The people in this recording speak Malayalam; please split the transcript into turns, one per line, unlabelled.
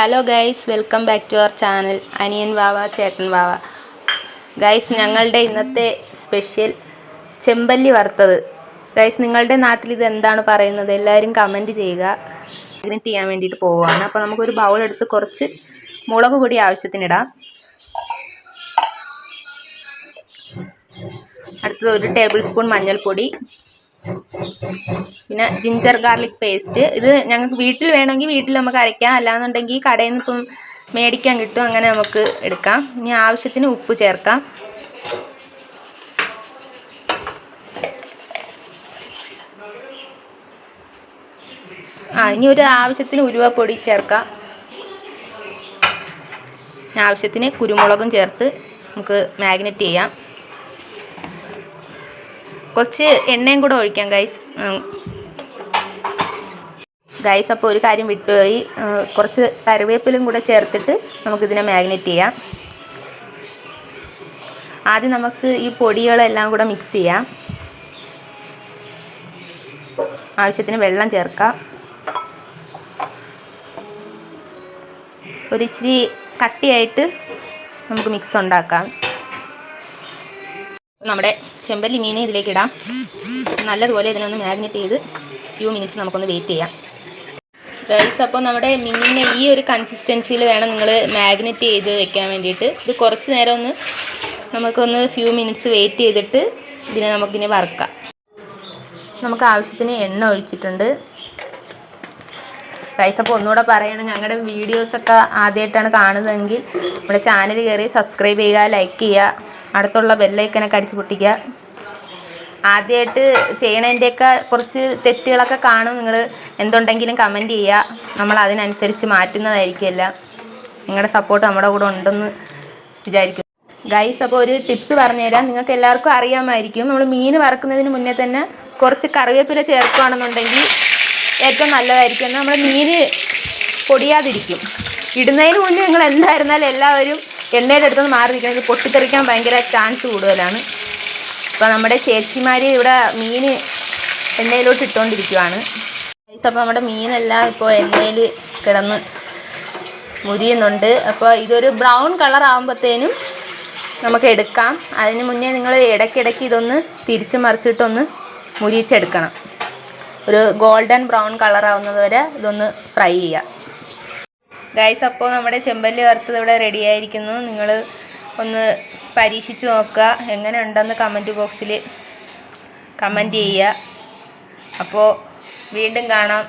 Hello guys welcome back to our channel Aniyan Vava Chettan Vava guys ഞങ്ങളുടെ ഇന്നത്തെ സ്പെഷ്യൽ ചെമ്പല്ലി വറുത്തത്. ഗൈസ് നിങ്ങളുടെ നാട്ടിൽ ഇത് എന്താണ് പറയുന്നത്? എല്ലാവരും കമന്റ് ചെയ്യുക. ഇതിന് ചെയ്യാൻ വേണ്ടിയിട്ട് പോവുകയാണ്. അപ്പോൾ നമുക്കൊരു ബൗൾ എടുത്ത് കുറച്ച് മുളക് പൊടി ആവശ്യത്തിനിടാം അടുത്തത് ഒരു ടേബിൾ സ്പൂൺ മഞ്ഞൾപ്പൊടി. പിന്നെ ജിഞ്ചർ ഗാർലിക് പേസ്റ്റ് ഇത് ഞങ്ങൾക്ക് വീട്ടിൽ വേണമെങ്കിൽ വീട്ടിൽ നമുക്ക് അരയ്ക്കാം. അല്ലാന്നുണ്ടെങ്കിൽ കടയിൽ നിന്ന് ഇപ്പം മേടിക്കാൻ കിട്ടും. അങ്ങനെ നമുക്ക് എടുക്കാം. ഇനി ആവശ്യത്തിന് ഉപ്പ് ചേർക്കാം. ആ ഇനി ഒരു ആവശ്യത്തിന് ഉരുവപ്പൊടി ചേർക്കാം. ആവശ്യത്തിന് കുരുമുളകും ചേർത്ത് നമുക്ക് മാഗ്നറ്റ് ചെയ്യാം. കുറച്ച് എണ്ണയും കൂടെ ഒഴിക്കാം ഗൈസ് ഗൈസ് അപ്പോൾ ഒരു കാര്യം വിട്ടുപോയി. കുറച്ച് കറിവേപ്പിലും കൂടെ ചേർത്തിട്ട് നമുക്കിതിനെ മാഗ്നറ്റ് ചെയ്യാം. ആദ്യം നമുക്ക് ഈ പൊടികളെല്ലാം കൂടെ മിക്സ് ചെയ്യാം. ആവശ്യത്തിന് വെള്ളം ചേർക്കാം. ഒരിച്ചിരി കട്ടിയായിട്ട് നമുക്ക് മിക്സ് ഉണ്ടാക്കാം. നമ്മുടെ ചെമ്പല്ലി മീനെ ഇതിലേക്ക് ഇടാം. നല്ലതുപോലെ ഇതിനൊന്ന് മാഗ്നറ്റ് ചെയ്ത് ഫ്യൂ മിനിറ്റ്സ് നമുക്കൊന്ന് വെയിറ്റ് ചെയ്യാം. ഗൈസ് അപ്പോൾ നമ്മുടെ മീനിനെ ഈ ഒരു കൺസിസ്റ്റൻസിയിൽ വേണം നിങ്ങൾ മാഗ്നറ്റ് ചെയ്ത് വെക്കാൻ വേണ്ടിയിട്ട്. ഇത് കുറച്ച് നേരം ഒന്ന് നമുക്കൊന്ന് ഫ്യൂ മിനിറ്റ്സ് വെയിറ്റ് ചെയ്തിട്ട് ഇതിനെ നമുക്കിനി വറുക്കാം. നമുക്ക് ആവശ്യത്തിന് എണ്ണ ഒഴിച്ചിട്ടുണ്ട്. ഗൈസ് അപ്പോൾ ഒന്നുകൂടെ പറയണം ഞങ്ങളുടെ വീഡിയോസൊക്കെ ആദ്യമായിട്ടാണ് കാണുന്നതെങ്കിൽ നമ്മുടെ ചാനൽ കയറി സബ്സ്ക്രൈബ് ചെയ്യുക ലൈക്ക് ചെയ്യുക. അടുത്തുള്ള ബെല്ലൈക്കനൊക്കെ അടിച്ച് പൊട്ടിക്കുക ആദ്യമായിട്ട് ചെയ്യണതിന്റെയൊക്കെ കുറച്ച് തെറ്റുകളൊക്കെ കാണും. നിങ്ങൾ എന്തുണ്ടെങ്കിലും കമന്റ് ചെയ്യുക. നമ്മൾ അതിനനുസരിച്ച് മാറ്റുന്നതായിരിക്കും എല്ലാം നിങ്ങളുടെ സപ്പോർട്ട് നമ്മുടെ കൂടെ ഉണ്ടെന്ന് വിചാരിക്കും ഗൈസ് അപ്പോൾ ഒരു ടിപ്സ് പറഞ്ഞുതരാം. നിങ്ങൾക്ക് എല്ലാവർക്കും അറിയാമായിരിക്കും. നമ്മൾ മീൻ വറക്കുന്നതിന് മുന്നേ തന്നെ കുറച്ച് കറിവേപ്പില ചേർക്കുകയാണെന്നുണ്ടെങ്കിൽ ഏറ്റവും നല്ലതായിരിക്കും. നമ്മൾ മീൻ പൊടിയാതിരിക്കും. ഇടുന്നതിന് മുന്നേ നിങ്ങൾ എന്തായിരുന്നാലും എല്ലാവരും എണ്ണയുടെ അടുത്തുനിന്ന് മാറി നിൽക്കുന്നത് പൊട്ടിത്തെറിക്കാൻ ഭയങ്കര ചാൻസ് കൂടുതലാണ്. അപ്പോൾ നമ്മുടെ ചേച്ചിമാർ ഇവിടെ മീൻ എണ്ണയിലോട്ട് ഇട്ടുകൊണ്ടിരിക്കുവാണ് അപ്പോൾ നമ്മുടെ മീനെല്ലാം ഇപ്പോൾ എണ്ണയിൽ കിടന്ന് മുരിയുന്നുണ്ട്. അപ്പോൾ ഇതൊരു ബ്രൗൺ കളർ ആകുമ്പോഴത്തേനും നമുക്ക് എടുക്കാം. അതിന് മുന്നേ നിങ്ങൾ ഇടയ്ക്കിടയ്ക്ക് ഇതൊന്ന് തിരിച്ച് മറിച്ചിട്ടൊന്ന് മുരിച്ചെടുക്കണം ഒരു ഗോൾഡൻ ബ്രൗൺ കളർ ആവുന്നത് വരെ ഇതൊന്ന് ഫ്രൈ ചെയ്യുക ഗൈസ് അപ്പോൾ നമ്മുടെ ചെമ്പല്ലി വറുത്തത് ഇവിടെ റെഡി ആയിരിക്കുന്നു. നിങ്ങൾ ഒന്ന് പരീക്ഷിച്ച് നോക്കുക. എങ്ങനെ ഉണ്ടെന്ന് കമന്റ് ബോക്സിൽ കമന്റ് ചെയ്യുക. അപ്പോൾ വീണ്ടും കാണാം.